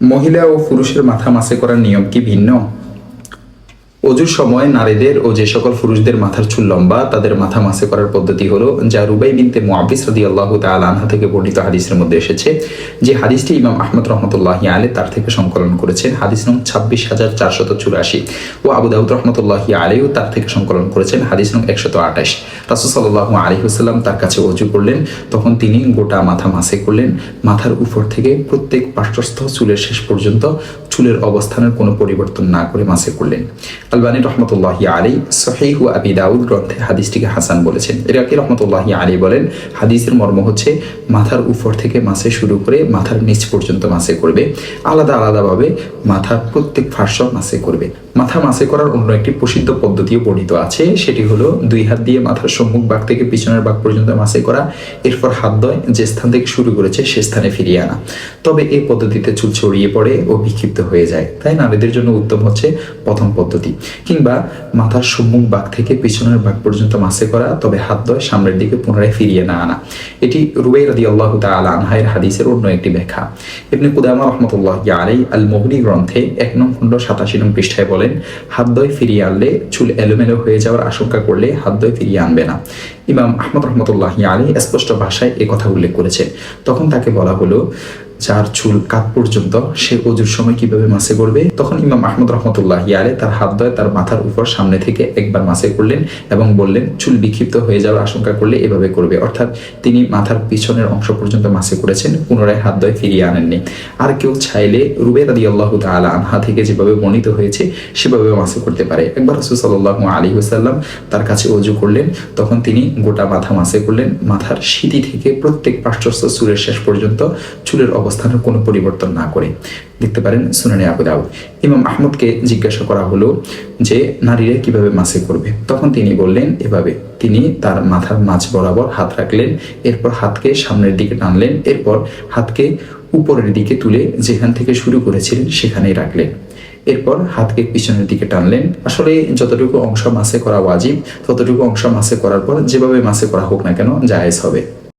মহিলা ও পুরুষের মাথা মাসে করার নিয়ম কি ভিন্ন? অজুর সময় নারীদের ও যে সকল পুরুষদের মাথার চুল লম্বা, তাদের মাথা মাসে করার পদ্ধতি হলো যা রুবাই বিনতে মুআবিস রাদিয়াল্লাহু তাআলা আনহা থেকে বর্ণিত হাদিসের মধ্যে এসেছে। যে হাদিসটি ইমাম আহমদ রহমতুল্লাহ আলী তার থেকে সংকলন করেছেন। হাদিস নং ছাব্বিশ হাজার চারশত চুরাশি ও আবু দাউদ রহমতুল্লাহ আলীও তার থেকে সংকলন করেছেন। হাদিস নং একশত আঠাশ। রাসুল সাল্লাহ আলী হুসাল্লাম তার কাছে অজু করলেন। তখন তিনি গোটা মাথা মাসে করলেন। মাথার উপর থেকে প্রত্যেক পার্শ্বস্থ চুলের শেষ পর্যন্ত চুলের অবস্থানের কোনো পরিবর্তন না করে মাসে করলেন। আলবানী রহমতুল্লাহ আলী সহিহ আবি দাউদ গ্রন্থে হাদিসটিকে হাসান বলেছেন। ইরাকি রহমতুল্লাহ আলী বলেন, হাদিসের মর্ম হচ্ছে মাথার উপর থেকে মাসে শুরু করে মাথার নিচ পর্যন্ত মাসে করবে। আলাদা আলাদাভাবে মাথার প্রত্যেক ফার্স মাসে করবে। মাথা মাসে করার অন্য একটি প্রসিদ্ধ পদ্ধতিও বর্ণিত আছে। সেটি হলো দুই হাত দিয়ে মাথার সম্মুখ বাঘ থেকে পিছনের বাঘ পর্যন্ত মাসে করা। এরপর হাত দয় যে স্থান থেকে শুরু করেছে সে স্থানে ফিরিয়ে আনা। তবে এই পদ্ধতিতে চুল ছড়িয়ে পড়ে ও বিক্ষিপ্ত হয়ে যায়। তাই নারীদের জন্য উত্তম হচ্ছে প্রথম পদ্ধতি। কিংবা মাথার সম্মুখ বাঘ থেকে পিছনের বাঘ পর্যন্ত মাসে করা, তবে হাত দয় সামনের দিকে পুনরায় ফিরিয়ে না আনা। এটি রুবাই রাদি আল্লাহ তালা আনহাইয়ের হাদিসের অন্য একটি ব্যাখ্যা। এমনি কুদামা রহমতুল্লাহ আলাই আল মগনি গ্রন্থে এক নং খণ্ড সাতাশি নং পৃষ্ঠায় বলেন হাত দয় ফিরিয়ে আনলে চুল এলোমেলো হয়ে যাওয়ার আশঙ্কা করলে হাত দই ফিরিয়ে আনবে না। ইমাম আহমদ রহমতুল্লাহ আলী স্পষ্ট ভাষায় এ কথা উল্লেখ করেছেন। তখন তাকে বলা হলো যার চুল কাত পর্যন্ত, সে অজুর সময় কীভাবে মাসে করবে? তখন ইমাম আহমদ রহমতুল্লাহ আলে তার হাত দয় তার মাথার উপর সামনে থেকে একবার মাসে করলেন এবং বললেন, চুল বিক্ষিপ্ত হয়ে যাওয়ার আশঙ্কা করলে এভাবে করবে। অর্থাৎ তিনি মাথার পিছনের অংশ পর্যন্ত মাসে করেছেন, পুনরায় হাত দয় ফিরিয়ে আনেননি। আর কেউ চাইলে রুবে রাদি আল্লাহ তালা আনহা থেকে যেভাবে বর্ণিত হয়েছে সেভাবে মাসে করতে পারে। একবার রসুল সাল্লাহ আলী হুসাল্লাম তার কাছে অজু করলেন, তখন তিনি গোটা মাথা মাসে করলেন। মাথার সিঁথি থেকে প্রত্যেক পার্শ্বস্থ চুলের শেষ পর্যন্ত চুলের অবস্থানের কোনো পরিবর্তন না করে। দেখতে পারেন সুনানি আবু দাউদ। ইমাম আহমদকে জিজ্ঞাসা করা হলো যে, নারীরা কীভাবে মাসে করবে? তখন তিনি বললেন, এভাবে। তিনি তার মাথার মাঝ বরাবর হাত রাখলেন, এরপর হাতকে সামনের দিকে টানলেন, এরপর হাতকে উপরের দিকে তুলে যেখান থেকে শুরু করেছিলেন সেখানেই রাখলেন। এরপর হাতকে পিছনের দিকে টানলেন। আসলে যতটুকু অংশ মাসে করা ওয়াজিব, ততটুকু অংশ মাসে করার পর যেভাবে মাসে করা হোক না কেন জায়েজ হবে।